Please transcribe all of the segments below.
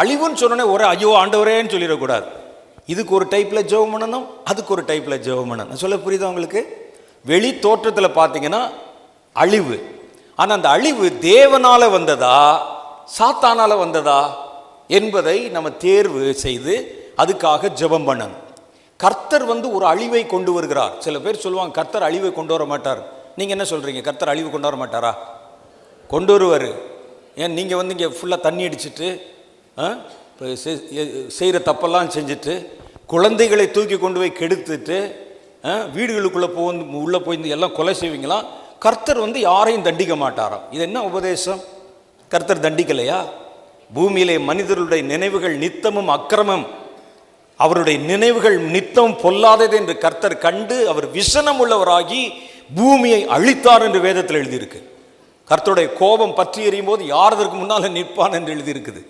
அழிவுன்னு சொன்னோன்னே ஒரு ஐயோ ஆண்டவரேன்னு சொல்லிடக்கூடாது. இதுக்கு ஒரு டைப்பில் ஜெபம் பண்ணணும் அதுக்கு ஒரு டைப்பில் ஜெபம் பண்ணணும். சொல்ல புரியுதா உங்களுக்கு? வெளி தோற்றத்தில் பார்த்தீங்கன்னா அழிவு. ஆனால் அந்த அழிவு தேவனால் வந்ததா? சாத்தானால் வந்ததா? என்பதை நம்ம தேர்வு செய்து அதுக்காக ஜெபம் பண்ணணும். கர்த்தர் வந்து ஒரு அழிவை கொண்டு வருகிறார். சில பேர் சொல்லுவாங்க கர்த்தர் அழிவை கொண்டு வர மாட்டார். நீங்கள் என்ன சொல்கிறீங்க கர்த்தர் அழிவு கொண்டு வர மாட்டாரா? கொண்டு வருவார். ஏன் நீங்கள் வந்து இங்கே ஃபுல்லாக தண்ணி அடிச்சிட்டு செய்கிற தப்பெல்லாம் செஞ்சுட்டு குழந்தைகளை தூக்கி கொண்டு போய் கெடுத்துட்டு வீடுகளுக்குள்ளே போ உள்ளே போய் எல்லாம் கொலை செய்வீங்களாம் கர்த்தர் வந்து யாரையும் தண்டிக்க மாட்டாராம். இது என்ன உபதேசம்? கர்த்தர் தண்டிக்கலையா? பூமியிலே மனிதர்களுடைய நினைவுகள் நித்தமும் அக்கிரமம். அவருடைய நினைவுகள் நித்தம் பொல்லாதது என்று கர்த்தர் கண்டு அவர் விசனம் உள்ளவராகி பூமியை அழித்தார் என்று வேதத்தில் எழுதியிருக்கு. கர்த்தருடைய கோபம் பற்றி எறியும் போது யார் அதற்கு முன்னால் நிற்பான் என்று எழுதியிருக்குது.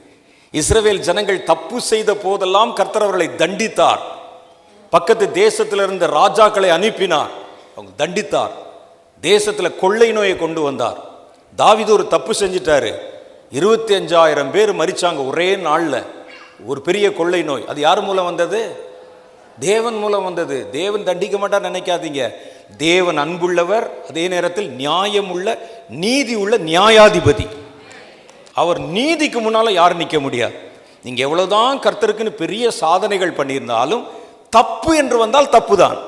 இஸ்ரவேல் ஜனங்கள் தப்பு செய்த போதெல்லாம் கர்த்தர் அவர்களை தண்டித்தார். பக்கத்து தேசத்தில் இருந்த ராஜாக்களை அனுப்பினார். அவங்க தண்டித்தார். தேசத்தில் கொள்ளை நோயை கொண்டு வந்தார். தாவிது ஒரு தப்பு செஞ்சிட்டாரு. இருபத்தி அஞ்சாயிரம் பேர் மரிச்சாங்க ஒரே நாளில். ஒரு பெரிய கொள்ளை நோய். அது யார் மூலம் வந்தது? தேவன் மூலம் வந்தது. தேவன் தண்டிக்க மாட்டார் நினைக்காதீங்க. தேவன் அன்புள்ளவர் அதே நேரத்தில் நியாயமுள்ள நீதி உள்ள நியாயாதிபதி. அவர் நீதிக்கு முன்னால் யாரும் நிற்க முடியாது. நீங்கள் எவ்வளோதான் கர்த்தருக்குன்னு பெரிய சாதனைகள் பண்ணியிருந்தாலும் தப்பு என்று வந்தால் தப்பு தான்